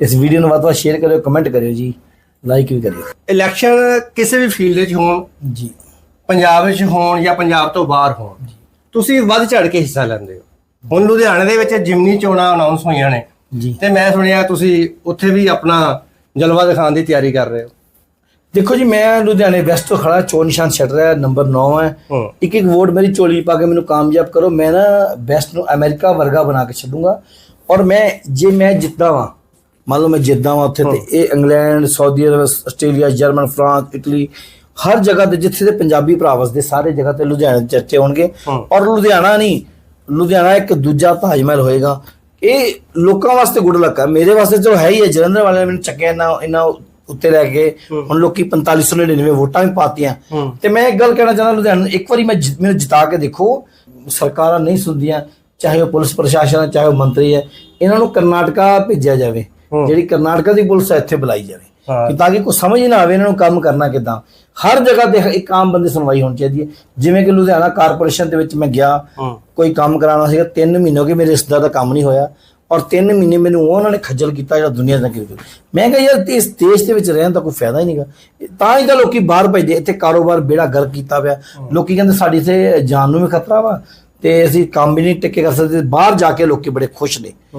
ਇਸ ਵੀਡੀਓ ਨੂੰ ਵੱਧ ਤੋਂ ਵੱਧ ਸ਼ੇਅਰ ਕਰਿਓ ਕਮੈਂਟ ਕਰਿਓ ਜੀ ਲਾਈਕ ਵੀ ਕਰਿਓ। ਇਲੈਕਸ਼ਨ ਕਿਸੇ ਵੀ ਫੀਲਡ ਵਿੱਚ ਹੋਣ ਜੀ। ਪੰਜਾਬ ਵਿੱਚ ਹੋਣ ਜਾਂ ਪੰਜਾਬ ਤੋਂ ਬਾਹਰ ਹੋਣ ਤੁਸੀਂ ਵੱਧ ਚੜ ਕੇ ਹਿੱਸਾ ਲੈਂਦੇ ਹੋ। ਹੁਣ ਲੁਧਿਆਣੇ ਦੇ ਵਿੱਚ ਜਿਮਨੀ ਚੋਣਾਂ ਅਨਾਉਂਸ ਹੋਈਆਂ ਨੇ ਜੀ। ਤੇ ਮੈਂ ਸੁਣਿਆ ਤੁਸੀਂ ਉੱਥੇ ਵੀ ਆਪਣਾ ਜਲਵਾ ਦਿਖਾਉਣ ਦੀ ਤਿਆਰੀ ਕਰ ਰਹੇ ਹੋ। ਦੇਖੋ ਜੀ ਮੈਂ ਲੁਧਿਆਣੇ ਵੈਸਟ ਤੋਂ ਖੜਾ ਚੋਣ ਨਿਸ਼ਾਨ ਛੱਡ ਰਿਹਾ ਨੰਬਰ 9 ਹੈ। ਇੱਕ ਇੱਕ ਵੋਟ ਮੇਰੀ ਚੋਲੀ ਪਾ ਕੇ ਮੈਨੂੰ ਕਾਮਯਾਬ ਕਰੋ। ਮੈਂ ਨਾ ਬੈਸਟ ਨੂੰ ਅਮਰੀਕਾ ਵਰਗਾ ਬਣਾ ਕੇ ਛੱਡੂੰਗਾ। ਔਰ ਮੈਂ ਜੇ ਮੈਂ ਜਿੱਤਦਾ ਵਾਂ ਮੰਨ ਲਓ ਮੈਂ ਜਿੱਤਦਾ ਵਾਂ ਉੱਥੇ ਤੇ ਇਹ England Saudi Arab Australia German France Italy ਹਰ ਜਗ੍ਹਾ ਤੇ ਜਿੱਥੇ ਦੇ ਪੰਜਾਬੀ ਭਰਾ ਵਸਦੇ ਸਾਰੇ ਜਗ੍ਹਾ ਤੇ ਲੁਧਿਆਣੇ ਦੇ ਚਰਚੇ ਹੋਣਗੇ। ਔਰ ਲੁਧਿਆਣਾ ਨਹੀਂ ਲੁਧਿਆਣਾ ਇੱਕ ਦੂਜਾ ਤਾਜ ਮਹਿਲ ਹੋਏਗਾ। ਇਹ ਲੋਕਾਂ ਵਾਸਤੇ ਗੁੱਡ ਲੱਕ ਹੈ ਮੇਰੇ ਵਾਸਤੇ ਤਾਂ ਹੈ ਹੀ ਹੈ ਜਲੰਧਰ ਵਾਲਿਆਂ ਨੇ ਮੈਨੂੰ ਚੱਕਿਆ ਨਾ ਇਹਨਾਂ ਉੱਤੇ ਲੈ ਕੇ। ਹੁਣ ਲੋਕੀ 4599 ਵੋਟਾਂ ਵੀ ਪਾਤੀਆਂ। ਤੇ ਮੈਂ ਇੱਕ ਗੱਲ ਕਹਿਣਾ ਚਾਹੁੰਦਾ ਲੁਧਿਆਣਾ ਇੱਕ ਵਾਰੀ ਮੈਂ ਮੈਨੂੰ ਜਿਤਾ ਕੇ ਦੇਖੋ ਸਰਕਾਰਾਂ ਨਹੀਂ ਸੁਣਦੀਆਂ ਚਾਹੇ ਉਹ ਪੁਲਿਸ ਪ੍ਰਸ਼ਾਸਨ ਹੈ ਚਾਹੇ ਉਹ ਮੰਤਰੀ ਹੈ ਇਹਨਾਂ ਨੂੰ ਕਰਨਾਟਕਾ ਭੇਜਿਆ ਜਾਵੇ। ਜਿਹੜੀ ਕਰਨਾਟਕਾ ਦੀ ਪੁਲਿਸ ਹੈ ਇੱਥੇ ਬੁਲਾਈ ਜਾਵੇ। ਕਿ ਤਾਂ ਕਿ ਕੋਈ ਸਮਝ ਨਾ ਆਵੇ ਇਹਨਾਂ ਨੂੰ ਕੰਮ ਕਰਨਾ ਕਿਦਾਂ। ਹਰ ਜਗ੍ਹਾ ਤੇ ਇੱਕ ਆਮ ਬੰਦੇ ਸੁਣਵਾਈ ਹੋਣੀ ਚਾਹੀਦੀ ਹੈ। ਜਿਵੇਂ ਕਿ ਲੁਧਿਆਣਾ ਕਾਰਪੋਰੇਸ਼ਨ ਦੇ ਵਿੱਚ ਮੈਂ ਗਿਆ ਕੋਈ ਕੰਮ ਕਰਾਉਣਾ ਸੀਗਾ 3 ਮਹੀਨੇ ਹੋ ਗਏ ਮੇਰੇ ਰਿਸ਼ਤੇਦਾਰ ਦਾ ਕੰਮ ਨਹੀਂ ਹੋਇਆ। ਔਰ 3 ਮਹੀਨੇ ਮੈਨੂੰ ਉਹਨਾਂ ਨੇ ਖੱਜਲ ਕੀਤਾ ਜਿਹੜਾ ਦੁਨੀਆ ਦਾ ਕਿਉਂ ਮੈਂ ਕਿਹਾ ਯਾਰ ਇਸ ਦੇਸ਼ ਦੇ ਵਿੱਚ ਰਹਿਣ ਦਾ ਕੋਈ ਫਾਇਦਾ ਹੀ ਨਹੀਂਗਾ ਤਾਂ ਹੀ ਤਾਂ ਲੋਕੀ ਬਾਹਰ ਭੇਜਦੇ ਇੱਥੇ ਕਾਰੋਬਾਰ ਬੇੜਾ ਗਰ ਕੀਤਾ ਪਿਆ। ਲੋਕੀ ਕਹਿੰਦੇ ਸਾਡੀ ਤੇ ਜਾਨ ਨੂੰ ਵੀ ਖਤਰਾ ਵਾ ਤੇ ਅਸੀਂ ਕੰਮ ਵੀ ਨਹੀਂ ਟਿੱਕੇ ਕਰ ਸਕਦੇ। ਬਾਹਰ ਜਾ ਕੇ ਲੋਕੀ ਬੜੇ ਖੁਸ਼ ਨੇ।